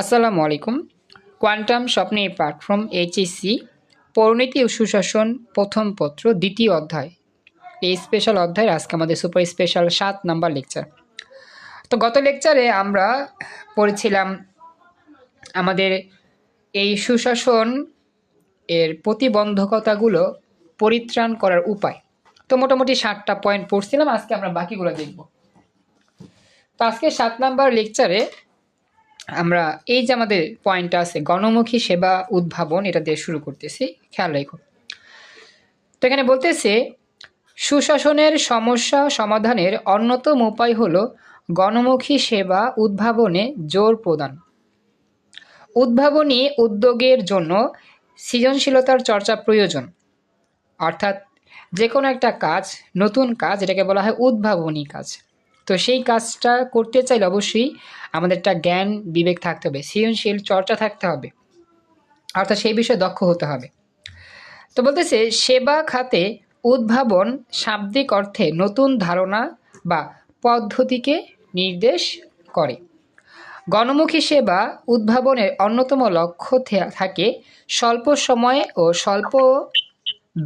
আসসালামু আলাইকুম। কোয়ান্টাম স্বপ্নে প্ল্যাটফর্ম এইচএসসি পরিণতি ও সুশাসন, প্রথম পত্র, দ্বিতীয় অধ্যায়। এই স্পেশাল অধ্যায় আজকে আমাদের সুপার স্পেশাল সাত নাম্বার লেকচার তো গত লেকচারে আমরা পড়েছিলাম আমাদের এই সুশাসন এর প্রতিবন্ধকতাগুলো পরিত্রাণ করার উপায়। তো মোটামুটি সাতটা পয়েন্ট পড়ছিলাম, আজকে আমরা বাকিগুলো দেখব। তো আজকে সাত নাম্বার লেকচারে আমরা এই যে আমাদের পয়েন্টটা আছে, গণমুখী সেবা উদ্ভাবন, এটা দিয়ে শুরু করতেছি। খেয়াল রেখো। তো এখানে বলতেছে, সুশাসনের সমস্যা সমাধানের অন্যতম উপায় হলো গণমুখী সেবা উদ্ভাবনে জোর প্রদান। উদ্ভাবনী উদ্যোগের জন্য সৃজনশীলতার চর্চা প্রয়োজন। অর্থাৎ যে কোনো একটা কাজ, নতুন কাজ, এটাকে বলা হয় উদ্ভাবনী কাজ। তো সেই কাজটা করতে চাইলে অবশ্যই আমাদের একটা জ্ঞান, বিবেক থাকতে হবে, সৃজনশীল চর্চা থাকতে হবে। অর্থাৎ সেই বিষয়ে দক্ষ হতে হবে। তো বলতেছে, সেবা খাতে উদ্ভাবন শাব্দিক অর্থে নতুন ধারণা বা পদ্ধতিকে নির্দেশ করে। গণমুখী সেবা উদ্ভাবনের অন্যতম লক্ষ্য থাকে স্বল্প সময়ে ও স্বল্প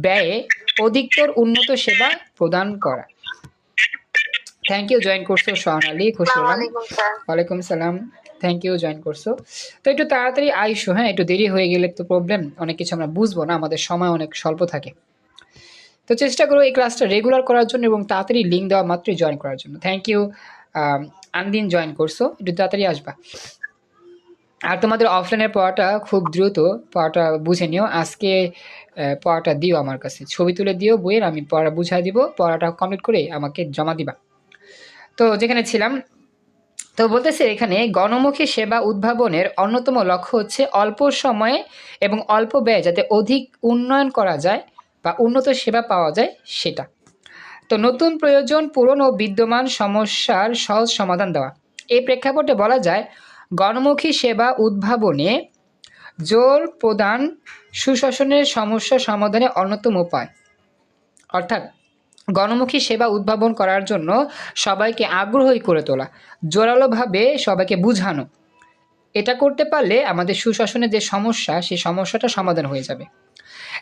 ব্যয়ে অধিকতর উন্নত সেবা প্রদান করা। থ্যাংক ইউ জয়েন করছ সোহানালি খুশি হলাম। ওয়ালাইকুম সালাম। থ্যাংক ইউ জয়েন করছ। তো একটু তাড়াতাড়ি আইসো হ্যাঁ একটু দেরি হয়ে গেলে তো প্রবলেম অনেক কিছু আমরা বুঝব না আমাদের সময় অনেক স্বল্প থাকে। তো চেষ্টা করো এই ক্লাসটা রেগুলার করার জন্য এবং তাড়াতাড়ি লিঙ্ক দেওয়া মাত্রই জয়েন করার জন্য। থ্যাংক ইউ আনদিন জয়েন করছ। একটু তাড়াতাড়ি আসবা। আর তোমাদের অফলাইনের পড়াটা খুব দ্রুত পড়াটা বুঝে নিও। আজকে পড়াটা দিও আমার কাছে। ছবি তুলে দিও বইয়ের আমি পড়া বুঝাই দিব। পড়াটা কমপ্লিট করে আমাকে জমা দিবা। তো যেখানে ছিলাম, তো বলতেছে এখানে, গণমুখী সেবা উদ্ভাবনের অন্যতম লক্ষ্য হচ্ছে অল্প সময়ে এবং অল্প ব্যয় যাতে অধিক উন্নয়ন করা যায় বা উন্নত সেবা পাওয়া যায় সেটা। তো নতুন প্রয়োজন পূরণ ও বিদ্যমান সমস্যার সহজ সমাধান দেওয়া। এই প্রেক্ষাপটে বলা যায়, গণমুখী সেবা উদ্ভাবনে জোর প্রদান সুশাসনের সমস্যা সমাধানে অন্যতম উপায়। অর্থাৎ গণমুখী সেবা উদ্ভাবন করার জন্য সবাইকে আগ্রহী করে তোলা, জোরালোভাবে সবাইকে বুঝানো। এটা করতে পারলে আমাদের সুশাসনের যে সমস্যা, সেই সমস্যাটা সমাধান হয়ে যাবে।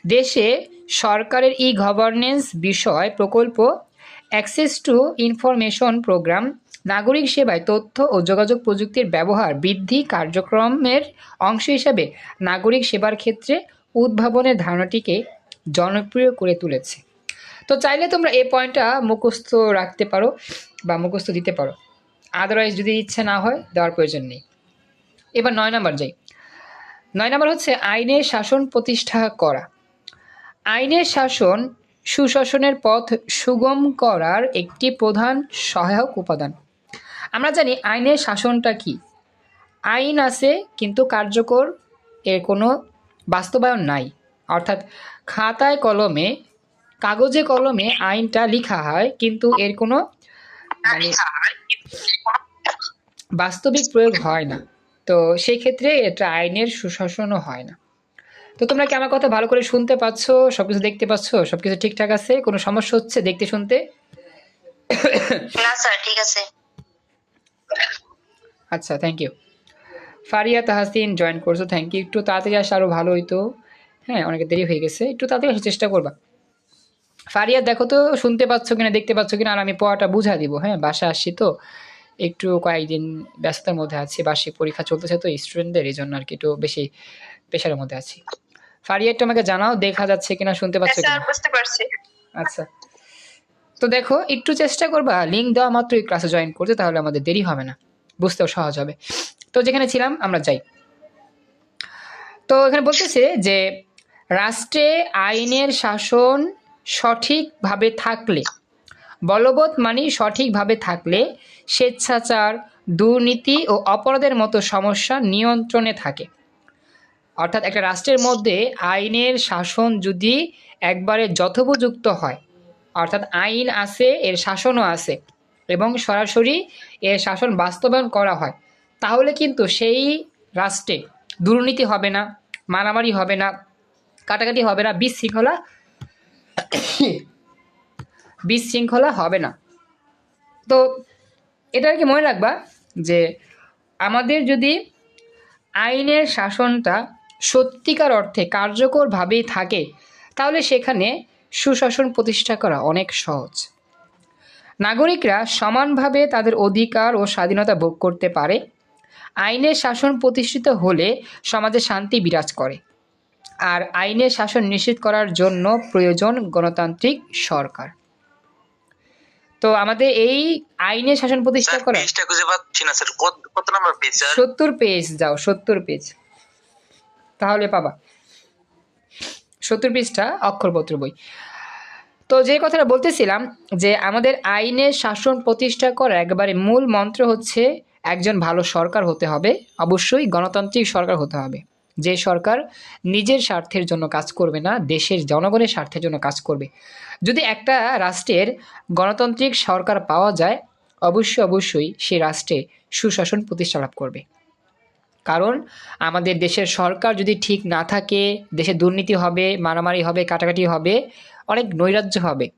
দেশে সরকারের ই গভর্নেন্স বিষয় প্রকল্প অ্যাক্সেস টু ইনফরমেশন প্রোগ্রাম নাগরিক সেবায় তথ্য ও যোগাযোগ প্রযুক্তির ব্যবহার বৃদ্ধি কার্যক্রমের অংশ হিসাবে নাগরিক সেবার ক্ষেত্রে উদ্ভাবনের ধারণাটিকে জনপ্রিয় করে তুলেছে। তো চাইলে তোমরা এই পয়েন্টটা মুখস্থ রাখতে পারো বা মুখস্থ দিতে পারো। আদারওয়াইজ যদি ইচ্ছে না হয়, দেওয়ার প্রয়োজন নেই। এবার নয় নাম্বার যাই। নয় নাম্বার হচ্ছে আইনের শাসন প্রতিষ্ঠা করা। আইনের শাসন সুশাসনের পথ সুগম করার একটি প্রধান সহায়ক উপাদান। আমরা জানি আইনের শাসনটা কি। আইন আছে, কিন্তু কার্যকর এর কোনো বাস্তবায়ন নাই। অর্থাৎ খাতায় কলমে কাগজে কলমে আইনটা লিখা হয় কিন্তু এর কোনো মানে বাস্তবিক প্রয়োগ হয় না। তো সেই ক্ষেত্রে এটা আইনের সুশাসনও হয় না। তো তোমরা কি আমার কথা ভালো করে শুনতে পাচ্ছ? সব কিছু দেখতে পাচ্ছ? সব কিছু ঠিকঠাক আছে? কোনো সমস্যা হচ্ছে দেখতে শুনতে? না স্যার ঠিক আছে। আচ্ছা thank you Faria Tahasin join করছ থ্যাংক ইউ একটু তাড়াতাড়ি আসলে আরও ভালো হইতো। হ্যাঁ অনেক দেরি হয়ে গেছে। একটু তাড়াতাড়ি আসার চেষ্টা করবা। ফারিয়া দেখো তো শুনতে পাচ্ছ কিনা দেখতে পাচ্ছ কিনা আর আমি পড়াটা বুঝা দিব। হ্যাঁ বাসা আসছি তো। একটু কয়েকদিন ব্যস্ততার মধ্যে আছি বার্ষিক পরীক্ষা চলতেছে তো স্টুডেন্টদের এই জন্য আর কি একটু বেশি প্রেশারের মধ্যে আছি। ফারিয়া একটু আমাকে জানাও দেখা যাচ্ছে কিনা শুনতে পাচ্ছ স্যার কিনা? বুঝতে পারছি। আচ্ছা। তো দেখো একটু চেষ্টা করবা লিঙ্ক দেওয়া মাত্রই ক্লাসে জয়েন করতে তাহলে আমাদের দেরি হবে না। বুঝতেও সহজ হবে। তো যেখানে ছিলাম আমরা যাই। তো এখানে বলতেছে যে রাষ্ট্রে আইনের শাসন সঠিকভাবে থাকলে। বলবৎ মানে সঠিকভাবে থাকলে স্বেচ্ছাচার, দুর্নীতি ও অপরাধের মতো সমস্যা নিয়ন্ত্রণে থাকে। অর্থাৎ একটা রাষ্ট্রের মধ্যে আইনের শাসন যদি একবারে যথোপযুক্ত হয়, অর্থাৎ আইন আছে, এর শাসনও আছে এবং সরাসরি এর শাসন বাস্তবায়ন করা হয়, তাহলে কিন্তু সেই রাষ্ট্রে দুর্নীতি হবে না, মারামারি হবে না, কাটাকাটি হবে না, বিশৃঙ্খলা বিশৃঙ্খলা হবে না। তো এটা আর কি মনে রাখবা যে আমাদের যদি আইনের শাসনটা সত্যিকার অর্থে কার্যকরভাবেই থাকে, তাহলে সেখানে সুশাসন প্রতিষ্ঠা করা অনেক সহজ। নাগরিকরা সমানভাবে তাদের অধিকার ও স্বাধীনতা ভোগ করতে পারে। আইনের শাসন প্রতিষ্ঠিত হলে সমাজে শান্তি বিরাজ করে। আর আইনের শাসন নিশ্চিত করার জন্য প্রয়োজন গণতান্ত্রিক সরকার। তো আমাদের এই আইনের শাসন প্রতিষ্ঠা করা সত্তর পেজ যাও সত্তর পেজ তাহলে পাবা। সত্তর পেজটা অক্ষরপত্র বই। তো যে কথাটা বলতেছিলাম যে আমাদের আইনের শাসন প্রতিষ্ঠা করার একবারে মূল মন্ত্র হচ্ছে একজন ভালো সরকার হতে হবে। অবশ্যই গণতান্ত্রিক সরকার হতে হবে। যে সরকার নিজের স্বার্থের জন্য কাজ করবে না, দেশের জনগণের স্বার্থের জন্য কাজ করবে। যদি একটা রাষ্ট্রের গণতান্ত্রিক সরকার পাওয়া যায়, অবশ্যই অবশ্যই সে রাষ্ট্রে সুশাসন প্রতিষ্ঠা লাভ করবে। কারণ আমাদের দেশের সরকার যদি ঠিক না থাকে, দেশে দুর্নীতি হবে, মারামারি হবে, কাটাকাটি হবে, অনেক নৈরাজ্য হবে,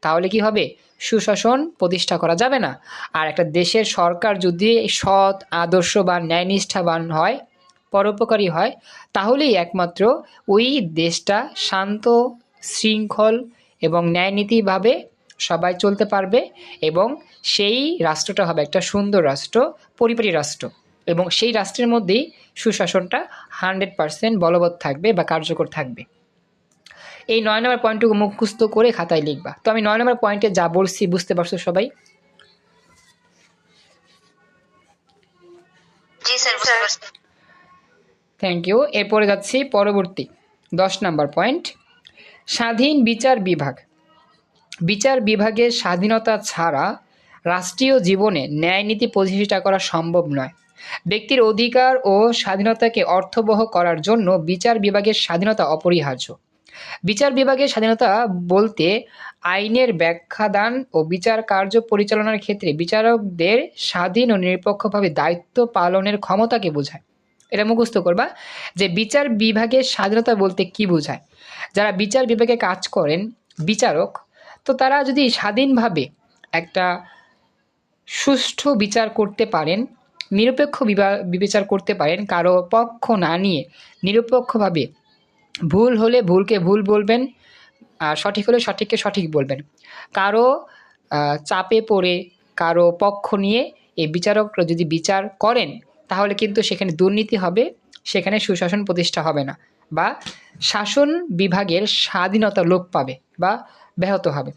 তাহলে কি হবে? সুশাসন প্রতিষ্ঠা করা যাবে না। আর একটা দেশের সরকার যদি সৎ, আদর্শবান, ন্যায়নিষ্ঠাবান হয় পরোপকারী হয়, তাহলেই একমাত্র ওই দেশটা শান্ত, শৃঙ্খল এবং ন্যায়নীতিভাবে সবাই চলতে পারবে এবং সেই রাষ্ট্রটা হবে একটা সুন্দর রাষ্ট্র, পরিপাটি রাষ্ট্র এবং সেই রাষ্ট্রের মধ্যেই সুশাসনটা হান্ড্রেড পারসেন্ট বলবৎ থাকবে বা কার্যকর থাকবে। এই নয় নম্বর পয়েন্টটুকু মুখস্থ করে খাতায় লিখবা। তো আমি নয় নম্বর পয়েন্টে যা বলছি, বুঝতে পারছ সবাই? জি স্যার থ্যাংক ইউ এরপরে যাচ্ছি পরবর্তী, দশ নম্বর পয়েন্ট স্বাধীন বিচার বিভাগ। বিচার বিভাগের স্বাধীনতা ছাড়া রাষ্ট্রীয় জীবনে ন্যায়নীতি প্রতিষ্ঠা করা সম্ভব নয়। ব্যক্তির অধিকার ও স্বাধীনতাকে অর্থবহ করার জন্য বিচার বিভাগের স্বাধীনতা অপরিহার্য। বিচার বিভাগের স্বাধীনতা বলতে আইনের ব্যাখ্যাদান ও বিচার কার্য পরিচালনার ক্ষেত্রে বিচারকদের স্বাধীন ও নিরপেক্ষভাবে দায়িত্ব পালনের ক্ষমতাকে বোঝায়। এটা মুখস্থ করবা, যে বিচার বিভাগের স্বাধীনতা বলতে কি বোঝায়? যারা বিচার বিভাগে কাজ করেন, বিচারক, তো তারা যদি স্বাধীনভাবে একটা সুষ্ঠু বিচার করতে পারেন, নিরপেক্ষ বিবা- বিবেচার করতে পারেন, কারও পক্ষ না নিয়ে নিরপেক্ষভাবে ভুল হলে ভুলকে ভুল বলবেন, আর সঠিক হলে সঠিককে সঠিক বলবেন। কারও চাপে পড়ে, কারও পক্ষ নিয়ে এই বিচারকরা যদি বিচার করেন তাহলে কিন্তু সেখানে দুর্নীতি হবে, সেখানে সুশাসন প্রতিষ্ঠা হবে না বা শাসন বিভাগের স্বাধীনতা লোপ পাবে বা ব্যাহত হবে।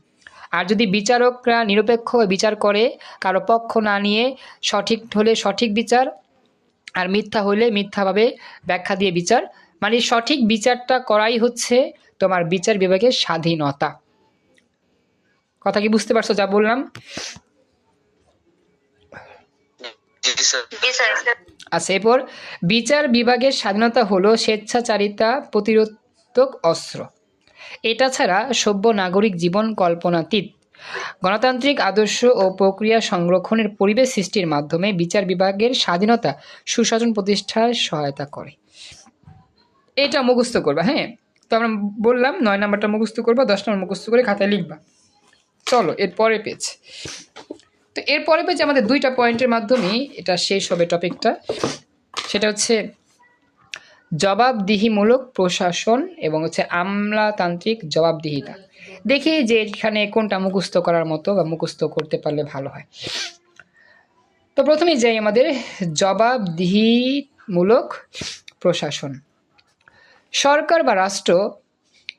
আর যদি বিচারকরা নিরপেক্ষ বিচার করে, কারও পক্ষ না নিয়ে সঠিক হলে সঠিক বিচার আর মিথ্যা হলে মিথ্যাভাবে ব্যাখ্যা দিয়ে বিচার মানে সঠিক বিচারটা করাই হচ্ছে তোমার বিচার বিভাগের স্বাধীনতা। কথা কি বুঝতে পারছ যা বললাম জি স্যার জি স্যার আচ্ছা এরপর, বিচার বিভাগের স্বাধীনতা হলো স্বেচ্ছাচারিতা প্রতিরোধক অস্ত্র। এটা ছাড়া সভ্য নাগরিক জীবন কল্পনাতীত। গণতান্ত্রিক আদর্শ ও প্রক্রিয়া সংরক্ষণের পরিবেশ সৃষ্টির মাধ্যমে বিচার বিভাগের স্বাধীনতা সুশাসন প্রতিষ্ঠায় সহায়তা করে। এটা মুখস্থ করবা হ্যাঁ? তো আমরা বললাম, নয় নাম্বারটা মুখস্থ করবা, দশ নম্বর মুখস্থ করে খাতায় লিখবা। চলো এর পরে পেজ তো এর পরে পেজ আমাদের দুইটা পয়েন্টের মাধ্যমেই এটা শেষ হবে টপিকটা। সেটা হচ্ছে জবাবদিহিমূলক প্রশাসন এবং হচ্ছে আমলাতান্ত্রিক জবাবদিহিতা। দেখি যে এখানে কোনটা মুখস্থ করার মতো বা মুখস্থ করতে পারলে ভালো হয়। তো প্রথমেই যাই আমাদের জবাবদিহিমূলক প্রশাসন। সরকার বা রাষ্ট্র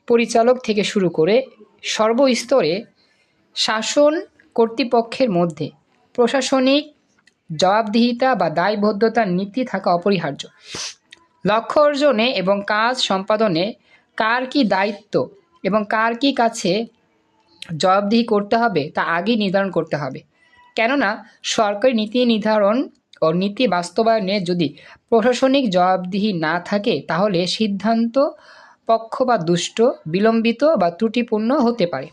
পরিচালক থেকে শুরু করে সর্বস্তরে শাসন কর্তৃপক্ষের মধ্যে প্রশাসনিক জবাবদিহিতা বা দায়বদ্ধতার নীতি থাকা অপরিহার্য। লক্ষ্য অর্জনে এবং কাজ সম্পাদনে কার কি দায়িত্ব এবং কার কি কাছে জবাবদিহি করতে হবে তা আগেই নির্ধারণ করতে হবে। কেননা সরকারি নীতি নির্ধারণ ও নীতি বাস্তবায়নে যদি প্রশাসনিক জবাবদিহি না থাকে তাহলে সিদ্ধান্ত পক্ষ বা দুষ্ট, বিলম্বিত বা ত্রুটিপূর্ণ হতে পারে।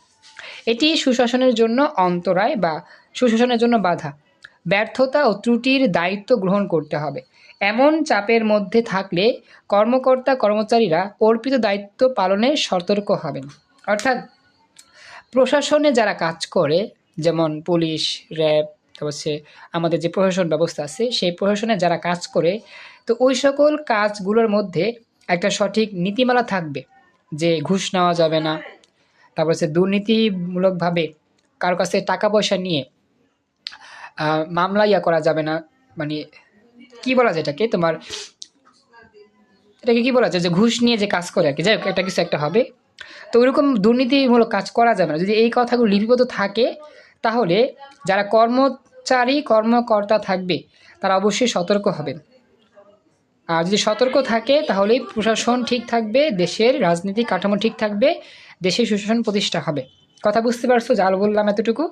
এটি সুশাসনের জন্য অন্তরায় বা সুশাসনের জন্য বাধা। ব্যর্থতা ও ত্রুটির দায়িত্ব গ্রহণ করতে হবে। এমন চাপের মধ্যে থাকলে কর্মকর্তা, কর্মচারীরা অর্পিত দায়িত্ব পালনে সতর্ক হবেন। অর্থাৎ প্রশাসনে যারা কাজ করে, যেমন পুলিশ, র্যাব হচ্ছে আমাদের যে প্রশাসন ব্যবস্থা আছে, সেই প্রশাসনে যারা কাজ করে, তো ওই সকল কাজগুলোর মধ্যে একটা সঠিক নীতিমালা থাকবে যে ঘুষ নেওয়া যাবে না। তারপর হচ্ছে দুর্নীতিমূলকভাবে কারও কাছে টাকা পয়সা নিয়ে মামলা ইয়া করা যাবে না। মানে কি বলা যায় এটাকে? তোমার এটাকে কি বলা যায়? যে ঘুষ নিয়ে যে কাজ করে আর কি। যাই হোক, একটা কিছু একটা হবে। তো ওইরকম দুর্নীতিমূলক কাজ করা যাবে না। যদি এই কথাগুলো লিপিবদ্ধ থাকে, তাহলে যারা কর্মচারী, কর্মকর্তা থাকবে, তারা অবশ্যই সতর্ক হবেন। আর যদি সতর্ক থাকে, তাহলেই প্রশাসন ঠিক থাকবে, দেশের রাজনীতি কাঠামো ঠিক থাকবে দেশের সুশাসন প্রতিষ্ঠা হবে। কথা বুঝতে পারছ যা বললাম এতটুকু?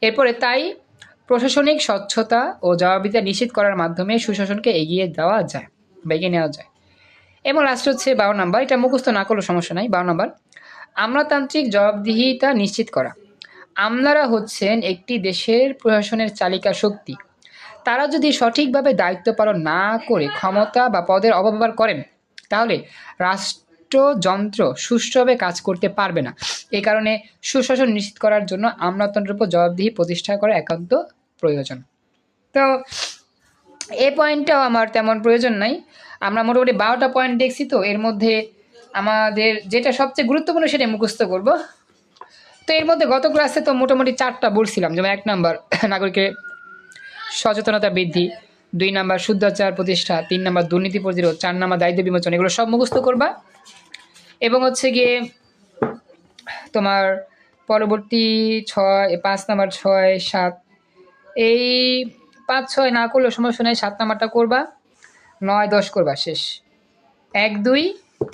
এরপরে তাই প্রশাসনিক স্বচ্ছতা ও জবাবদিহিতা নিশ্চিত করার মাধ্যমে সুশাসনকে এগিয়ে দেওয়া যায় বা এগিয়ে নেওয়া যায়। এবং লাস্ট হচ্ছে বারো নাম্বার। এটা মুখস্থ না করলেও সমস্যা নাই বারো নাম্বার। আমলাতান্ত্রিক জবাবদিহিতা নিশ্চিত করা। আমলারা হচ্ছেন একটি দেশের প্রশাসনের চালিকা শক্তি। তারা যদি সঠিকভাবে দায়িত্ব পালন না করে ক্ষমতা বা পদের অপব্যবহার করেন তাহলে রাষ্ট্রযন্ত্র সুষ্ঠুভাবে কাজ করতে পারবে না। এই কারণে সুশাসন নিশ্চিত করার জন্য আমলাতন্ত্রের উপর জবাবদিহি প্রতিষ্ঠা করা একান্ত প্রয়োজন। তো এই পয়েন্টটাও আমার তেমন প্রয়োজন নাই। আমরা মোটামুটি বারোটা পয়েন্ট দেখছি তো, এর মধ্যে আমাদের যেটা সবচেয়ে গুরুত্বপূর্ণ সেটা মুখস্থ করব। তো এর মধ্যে গত ক্লাসে তো মোটামুটি চারটা বলছিলাম, যেমন এক নাম্বার, নাগরিকের সচেতনতা বৃদ্ধি দুই নাম্বার শুদ্ধাচার প্রতিষ্ঠা, তিন নাম্বার দুর্নীতি প্রতিরোধ, চার নাম্বার দায়িত্ব বিমোচন, এগুলো সব মুখস্থ করবা। এবং হচ্ছে গিয়ে তোমার পরবর্তী ছয়, পাঁচ নাম্বার ছয়, সাত, এই পাঁচ, ছয় না করলেও সমস্যা নেই, সাত নাম্বারটা করবা, নয়, দশ করবা শেষ। এক, দুই,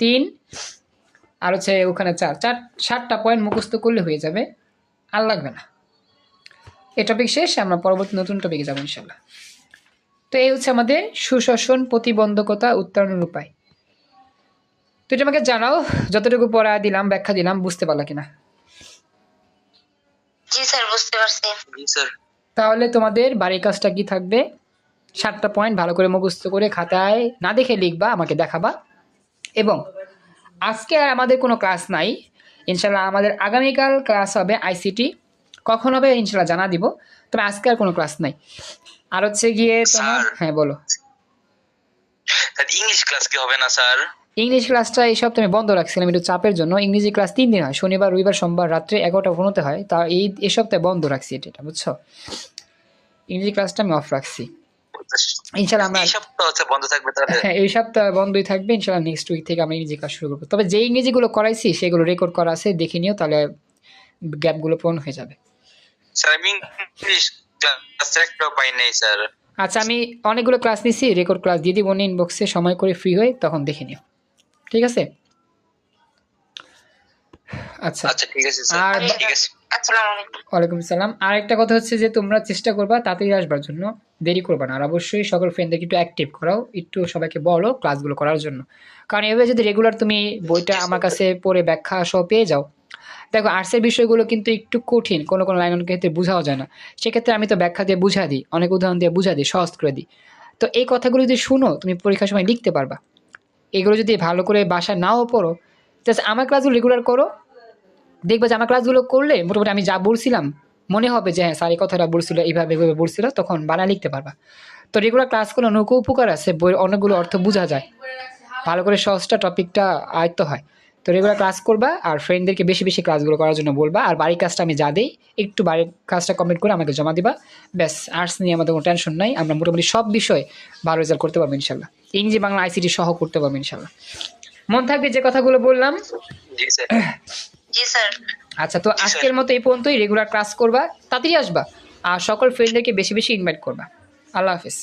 তিন, আর হচ্ছে ওখানে চার। চার, সাতটা পয়েন্ট মুখস্থ করলে হয়ে যাবে, আর লাগবে না। এ টপিক শেষ, আমরা পরবর্তী নতুন টপিকে যাব ইনশাল্লাহ। তো এই হচ্ছে আমাদের সুশাসন প্রতিবন্ধকতা উত্তরণের উপায়। তো এটা আমাকে জানাও যতটুকু পড়া দিলাম ব্যাখ্যা দিলাম বুঝতে পারলা কিনা? জি স্যার বুঝতে পারছি। জি স্যার। তাহলে তোমাদের বাড়ির কাজটা কি থাকবে? সাতটা পয়েন্ট ভালো করে মুখস্থ করে খাতায় না দেখে লিখবা আমাকে দেখাবা। এবং আজকে আর আমাদের কোনো ক্লাস নাই। ইনশাল্লাহ আমাদের আগামীকাল ক্লাস হবে আইসিটি। কখন হবে ইনশাল্লাহ জানা দিব। তবে আজকে আর কোনো ক্লাস নাই। আর হচ্ছে গিয়ে তোমার হ্যাঁ বলো। ইংলিশ ক্লাস কি হবে না স্যার? ইংলিশ ক্লাসটা এই সপ্তাহে বন্ধ রাখছিলাম একটু চাপের জন্য। ইংরেজি ক্লাস তিন দিন হয়। শনিবার রবিবার সোমবার রাত্রে এগারোটা পনেরোতে হয়। তা এই এই সপ্তাহে বন্ধ রাখছি এটা বুঝছ? ইংরেজি ক্লাসটা আমি অফ রাখছি। ইনশাল্লাহ আমরা এই সপ্তাহ হচ্ছে বন্ধ থাকবে তাহলে? হ্যাঁ এই সপ্তাহ বন্ধই থাকবে। ইনশাল্লাহ নেক্সট উইক থেকে আমরা ইংরেজি ক্লাস শুরু করব। তবে যে ইংরেজিগুলো করাইছি সেগুলো রেকর্ড করা আছে দেখে নিও তাহলে গ্যাপগুলো পূরণ হয়ে যাবে। স্যার আমি ইংলিশ ক্লাস একটা পাই নাই স্যার আচ্ছা আমি অনেকগুলো ক্লাস নিছি রেকর্ড ক্লাস দিয়ে দিব ইনবক্সে সময় করে ফ্রি হয়ে তখন দেখে নিও। ঠিক আছে? আচ্ছা। আচ্ছা ঠিক আছে আর স্যার ঠিক আছে। ওয়ালাইকুম সালাম আর একটা কথা হচ্ছে যে তোমরা চেষ্টা করবা তাড়াতাড়ি আসবার জন্য। দেরি করবা না। আর অবশ্যই সকল ফ্রেন্ডদেরকে একটু অ্যাক্টিভ করাও একটু সবাইকে বলো ক্লাসগুলো করার জন্য। কারণ এভাবে যদি রেগুলার তুমি বইটা আমার কাছে পড়ে ব্যাখ্যা সহ পেয়ে যাও দেখো আর্টসের বিষয়গুলো কিন্তু একটু কঠিন, কোনো কোনো লাইন অনেক ক্ষেত্রে বোঝাও যায় না। সেক্ষেত্রে আমি তো ব্যাখ্যা দিয়ে বুঝা দিই, অনেক উদাহরণ দিয়ে বুঝা দিই, সহজ করে দিই। তো এই কথাগুলো যদি শুনো, তুমি পরীক্ষার সময় লিখতে পারবা। এগুলো যদি ভালো করে বাসা নাও পড়ো জাস্ট আমার ক্লাসগুলো রেগুলার করো, দেখবে যে আমার ক্লাসগুলো করলে মোটামুটি আমি যা বলছিলাম, মনে হবে যে হ্যাঁ স্যার এই কথাটা বলছিল, এইভাবে এইভাবে বলছিল, তখন বানা লিখতে পারবা। তো রেগুলার ক্লাস করলে অনেক উপকার আছে, বইয়ের অনেকগুলো অর্থ বোঝা যায়। ভালো করে সহজটা টপিকটা আয়ত্ত হয়। তো রেগুলার ক্লাস করবা আর ফ্রেন্ডদেরকে বেশি বেশি ক্লাসগুলো করার জন্য বলবা। আর বাড়ির কাজটা আমি যা দিই একটু বাড়ির কাজটা কমপ্লিট করে আমাকে জমা দিবা। ব্যাস আর্টস নিয়ে আমাদের কোনো টেনশন নাই। আমরা মোটামুটি সব বিষয়ে ভালো রেজাল্ট করতে পারব ইনশাল্লাহ। ইংরেজি বাংলা আইসিটি সহ করতে পারব ইনশাল্লাহ। মন থাকবে যে কথাগুলো বললাম? জি স্যার। জি স্যার। আচ্ছা তো আজকের মতো এই পর্যন্তই। রেগুলার ক্লাস করবা তাড়াতাড়ি আসবা। আর সকল ফ্রেন্ডদেরকে বেশি বেশি ইনভাইট করবা। আল্লাহ হাফিজ।